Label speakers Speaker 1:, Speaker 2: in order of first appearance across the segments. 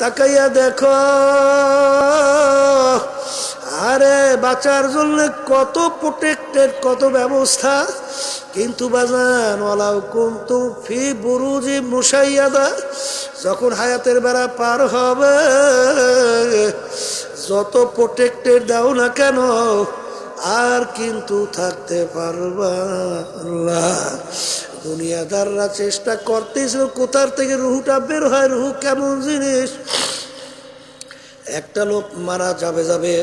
Speaker 1: তাকাইয়া দেখো আরে, বাঁচার জন্য কত প্রোটেক্টেড কত ব্যবস্থা কিন্তু বাজান ওলাও কিন্তু ফি বুরুজি মুসাইয়াদা যখন হায়াতের বেড়া পার হবে, যত প্রোটেক্টেড দাও না কেন, আর কিন্তু থাকতে পারবা। দুনিয়াদাররা চেষ্টা করতেছিল কোথার থেকে রুহুটা বের হয়, রুহু কেমন জিনিস? একটা লোক মারা যাবে যাবে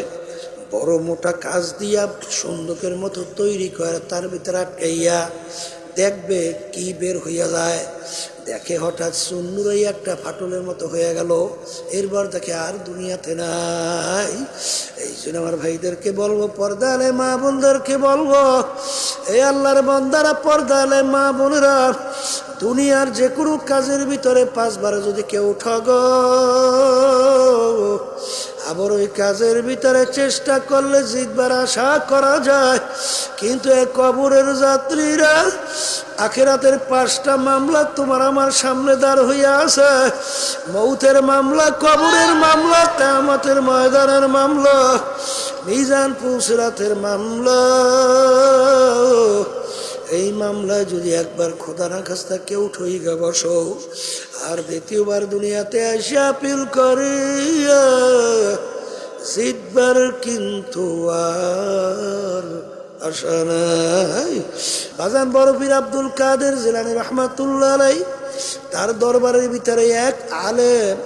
Speaker 1: বড় মোটা কাজ দিয়া সন্দুকের মতো তৈরি করে, তার ভিতরে আটকাইয়া দেখবে কি বের হইয়া যায়। দেখে হঠাৎ সুন্দরই একটা ফাটলের মতো হয়ে গেল। এরপর দেখে আর দুনিয়াতে নাই। এই জন্য আমার ভাইদেরকে বলব পর্দালে মা বোনদেরকে বলব এই আল্লাহর বন্দারা পর্দালে মা বোনেরা, দুনিয়ার যে কোনো কাজের ভিতরে পাঁচবার যদি কেউ ঠগ আবার ওই কাজের ভিতরে চেষ্টা করলে জিতবার আশা করা যায়। কিন্তু এ কবরের যাত্রীরা, আখেরাতের পাঁচটা মামলা তোমার আমার সামনে দাঁড় হইয়া আছে। মৌতের মামলা, কবরের মামলা, কেয়ামতের ময়দানের মামলা। মিজান পুসরাতের মামলা। এই মামলায় যদি একবার খোদা না খাস্তা কেউ ঠইগা বসো, আর দ্বিতীয়বার দুনিয়াতে এসে আপিল করিয়া জিতবার কিন্তু আর আশা নাই। বাজান বরফির আব্দুল কাদের জেলানি রহমাতুল্লাহ তার দরবারের ভিতরে এক আলেম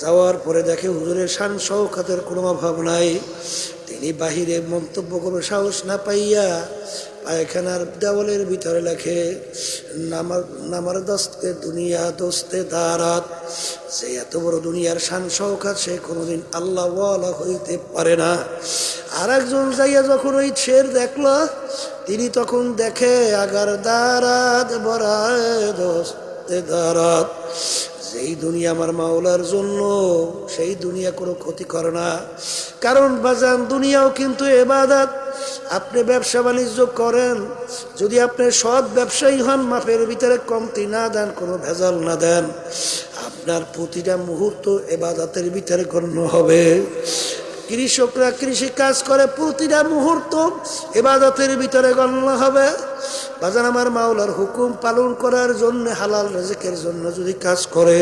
Speaker 1: যাওয়ার পরে দেখে হুজুরের শান শৌখাতের কোনো অভাব নাই। তিনি বাহিরে মন্তব্য করবে সাহস না পাইয়া পায়খানার দেওয়ালের ভিতরে লেখে, নামার নামার দস্তে দুনিয়া, দোস্তে দারাত। সে এত বড় দুনিয়ার শান শৌখাত সে কোনোদিন আল্লাহ হইতে পারে না। আর একজন যাইয়া যখন ওই ছের দেখল, তিনি তখন দেখে, আগার দারাত, বরায় দোস্তে দারাত। যেই দুনিয়া আমার মাওলার জন্য, সেই দুনিয়া কোনো ক্ষতি করে না। কারণ বাজান, দুনিয়াও কিন্তু এবাদাত। আপনি ব্যবসা বাণিজ্য করেন, যদি আপনি সৎ ব্যবসায়ী হন, মাপের ভিতরে কমতি না দেন, কোনো ভেজাল না দেন। আপনার প্রতিটা মুহূর্ত এবাদাতের ভিতরে গণ্য হবে। কৃষকরা কৃষি কাজ করে, প্রতিটা মুহূর্ত এবাদতের ভিতরে গণ্য হবে। বাজান, আমার মাওলার হুকুম পালন করার জন্য, হালাল রেজেকের জন্য যদি কাজ করে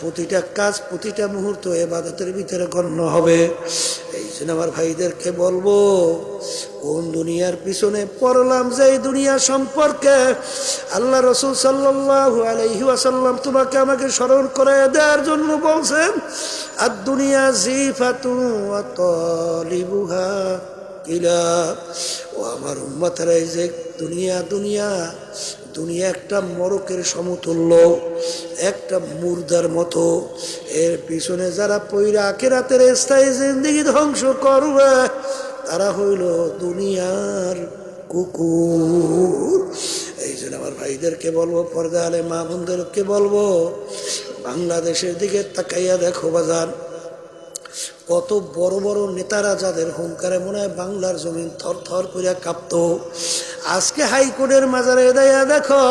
Speaker 1: প্রতিটা কাজ, প্রতিটা মুহূর্ত এবাদতের ভিতরে গণ্য হবে। এই জন্য আমার ভাইদেরকে বলব, কোন দুনিয়ার পিছনে পড়লাম যে এই দুনিয়া সম্পর্কে আল্লাহ রসুল সাল্লাহ আলহি আসাল্লাম তোমাকে আমাকে স্মরণ করে দেওয়ার জন্য বলছেন আর দুনিয়া জিফাতু তলিবুহা কিলা ও আমার উম্মাতারা যে দুনিয়া দুনিয়া দুনিয়া একটা মরকের সমতুল্য। একটা মুর্দার মতো। এর পিছনে যারা পৈরা আখেরাতের স্থায়ী জিন্দিগি ধ্বংস করবে, তারা হইল দুনিয়ার কুকুর। এই জন্য আমার ভাইদেরকে বলব, পর্দা আলে মা বোনদেরকে বলব, বাংলাদেশের দিকে তাকাইয়া দেখো বাজার। কত বড় বড় নেতারা যাদের হুঙ্কারে মনে হয় বাংলার জমিন থর থর করিয়া কাঁপত। আজকে হাইকোর্টের মাজারে দেয়া দেখো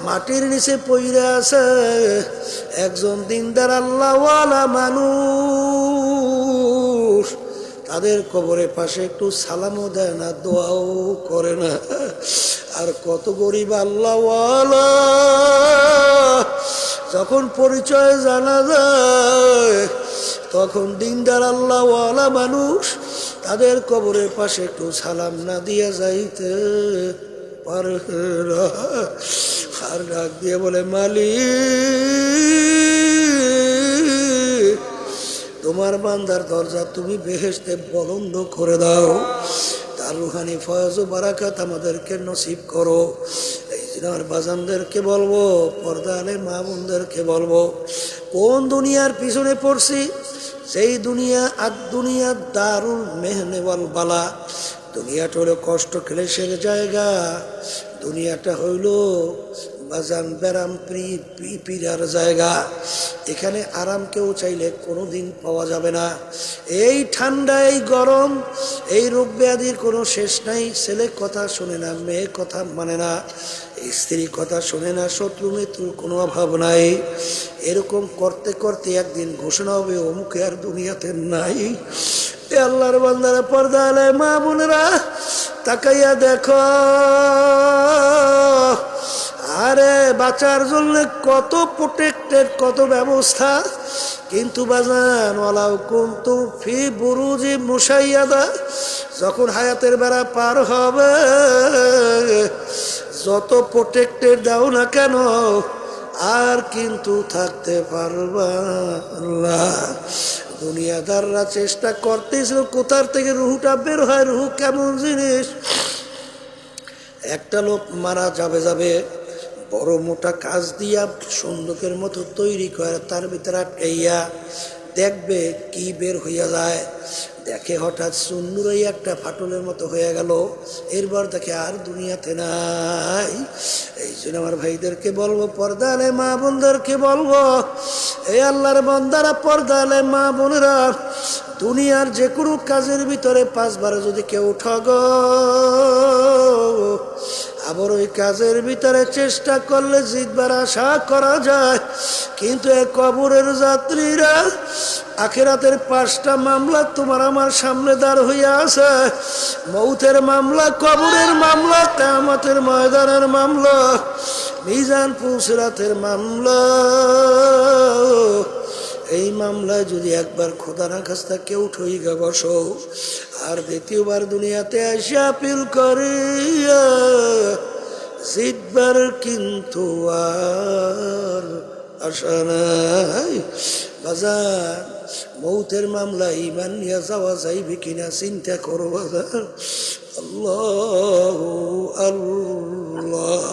Speaker 1: মাটির নিচে পইরে আছে একজন দিনদার আল্লাহওয়ালা মানুষ। তাদের কবরের পাশে একটু সালামও দেয় না, দোয়াও করে না। আর কত গরিব আল্লাহওয়ালা। যখন পরিচয় জানা যায়, তখন দিনদার আল্লাহওয়ালা মানুষ তাদের কবরের পাশে একটু সালাম না দিয়ে যাইতে পারে। আর ডাক দিয়ে বলে, মালিক, তোমার বান্দার দরজা তুমি বেহেস্তে বলন্দ করে দাও। তার রুহানি, ফয়াজ ও বারাকাত আমাদেরকে নসিব করো। এই জন্য আমার বাজানদেরকে বলব পর্দা আলে মা বোনদেরকে বলব, কোন দুনিয়ার পিছনে পড়ছি? সেই দুনিয়া আর দুনিয়া দারুল মেহনেওয়াল বালা। দুনিয়াটা হলো কষ্ট, ক্লেশের জায়গা। দুনিয়াটা হইল বাজান ব্যারাম পীড়ার জায়গা। এখানে আরাম কেউ চাইলে কোনো দিন পাওয়া যাবে না। এই ঠান্ডা এই গরম, এই রোগ ব্যাধির কোনো শেষ নাই। ছেলে কথা শোনে না, মেয়ে কথা মানে না, স্ত্রী কথা শোনে না, শত্রু মৃত্যুর কোনো অভাব নাই। এরকম করতে করতে একদিন ঘোষণা হবে, অমুকে আর দুনিয়াতে নাই। আল্লাহর বান্দারা পর্দা আলে মা বোনেরা, তাকাইয়া দেখো। আরে বাঁচার জন্য কত প্রোটেক্টেড কত ব্যবস্থা। কিন্তু বাজান ওলাও কুন্তু ফি বুরুজি মুসাইয়াদা যখন হায়াতের বেড়া পার হবে, যত প্রোটেক্টেড দাও না কেন, আর কিন্তু থাকতে পারবা দুনিয়াদাররা চেষ্টা করতেছিল কোথার থেকে রুহুটা বের হয়, রুহু কেমন জিনিস? একটা লোক মারা যাবে যাবে বড় মোটা কাজ দিয়া সন্দুকের মতো তৈরি করে তার ভিতরে আটকাইয়া দেখবে কি বের হইয়া যায়। দেখে হঠাৎ সুন্দরই একটা ফাটলের মতো হয়ে গেল। এরপর দেখে আর দুনিয়াতে নাই। এই জন্য আমার ভাইদেরকে বলব, পর্দালে মা বোনদেরকে বলব এই আল্লাহর বন্দারা পর্দালে মা বোনেরা, দুনিয়ার যে কোনো কাজের ভিতরে পাঁচবার যদি কেউ ঠগ আবার ওই কাজের ভিতরে চেষ্টা করলে জিতবার আশা করা যায়। কিন্তু এ কবরের যাত্রীরা, আখেরাতের পাঁচটা মামলা তোমার আমার সামনে দাঁড় হইয়া আছে। মৌতের মামলা, কবরের মামলা কামাতের ময়দানের মামলা, মিজান পুসরাতের মামলা। মামলায় যদি একবার খোদানা কাছটা কেউ ঠইগা বসো, আর দ্বিতীয়বার দুনিয়াতে এসে আপিল করিয়া জিতবার কিন্তু আর আশা নাই। বাজার, মৌতের মামলা ইমান নিয়ে যাওয়া যাইবে কিনা চিন্তা করো বাজার। আল্লাহ আল্লাহ।